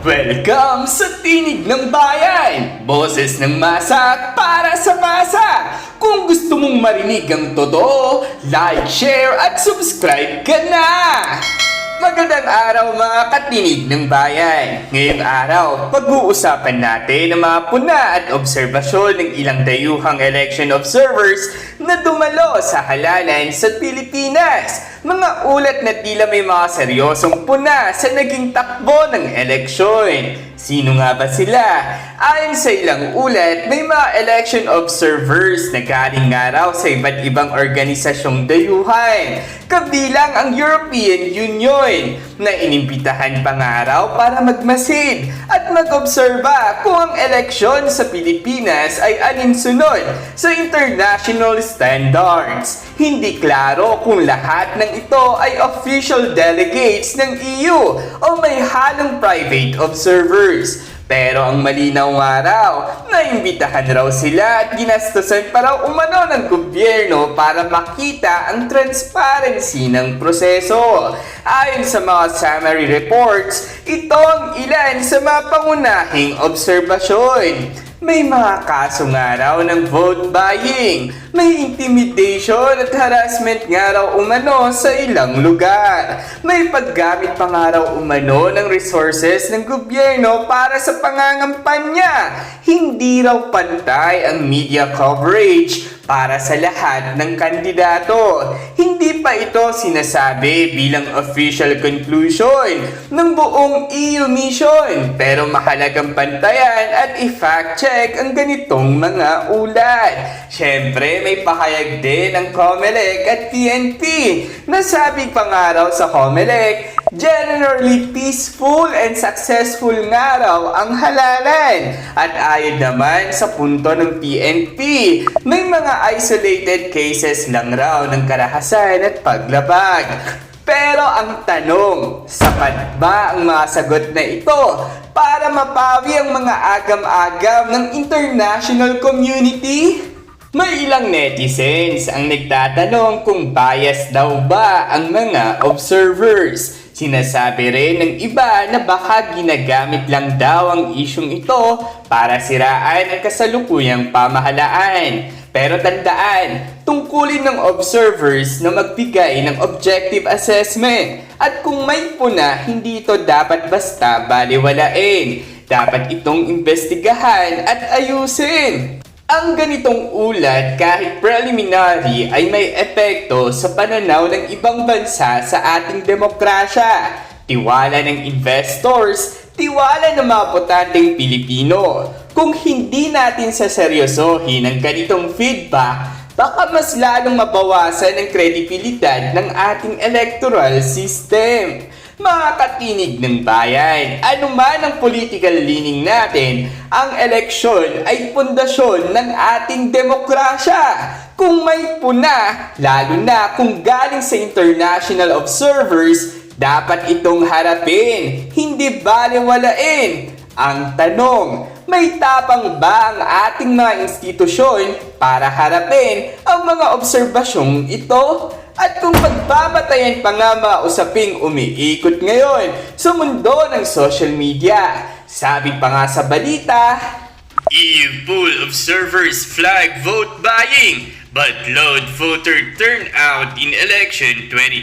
Welcome sa Tinig ng Bayan! Boses ng masa para sa masa! Kung gusto mong marinig ang totoo, like, share at subscribe ka na! Magandang araw mga katinig ng bayan! Ngayong araw, pag-uusapan natin ang mga puna at obserbasyon ng ilang dayuhang election observers na dumalo sa halalan sa Pilipinas. Mga ulat na tila may mga seryosong puna sa naging takbo ng eleksyon. Sino nga ba sila? Ayon sa ilang ulat, may mga election observers na galing nga raw sa iba't ibang organisasyong dayuhan, kabilang ang European Union, na inimbitahan pa nga raw para magmasid at mag-obserba kung ang eleksyon sa Pilipinas ay alinsunod sa international standards. Hindi klaro kung lahat ng ito ay official delegates ng EU o may halong private observers. Pero ang malinaw nga raw, naimbitahan raw sila at ginastusan pa raw umano ng gobyerno para makita ang transparency ng proseso. Ayon sa mga summary reports, ito ang ilan sa mga pangunahing obserbasyon. May mga kaso nga raw ng vote buying, may intimidation at harassment nga raw umano sa ilang lugar. May paggamit pa nga raw umano ng resources ng gobyerno para sa pangangampanya. Hindi raw pantay ang media coverage para sa lahat ng kandidato. Hindi pa ito sinasabi bilang official conclusion ng buong EU mission. Pero mahalagang pantayan at i-fact check ang ganitong mga ulat. Siyempre, may pahayag din ng COMELEC at PNP. Nasabi pa nga raw sa COMELEC, generally peaceful and successful nga raw ang halalan. At ayon naman sa punto ng PNP, may mga isolated cases lang raw ng karahasan at paglabag. Pero ang tanong, sapat ba ang mga sagot na ito para mapawi ang mga agam-agam ng international community? May ilang netizens ang nagtatanong kung bias daw ba ang mga observers. Sinasabi rin ng iba na baka ginagamit lang daw ang isyong ito para siraan ang kasalukuyang pamahalaan. Pero tandaan, tungkulin ng observers na magbigay ng objective assessment. At kung may puna, hindi ito dapat basta baliwalain. Dapat itong investigahan at ayusin. Ang ganitong ulat kahit preliminary ay may epekto sa pananaw ng ibang bansa sa ating demokrasya. Tiwala ng investors, tiwala ng mga botanteng Pilipino. Kung hindi natin saseryosohin ang ganitong feedback, baka mas lalong mabawasan ang kredibilidad ng ating electoral system. Mga katinig ng bayan, ano man ang political leaning natin, ang eleksyon ay pundasyon ng ating demokrasya. Kung may puna, lalo na kung galing sa international observers, dapat itong harapin, hindi baliwalain. Ang tanong, may tapang ba ang ating mga institusyon para harapin ang mga obserbasyong ito? At kung pagbabatayan pa nga mga usaping umiikot ngayon sa mundo ng social media, sabi pa nga sa balita, EU poll observers flag vote buying but loud voter turnout in election 2020.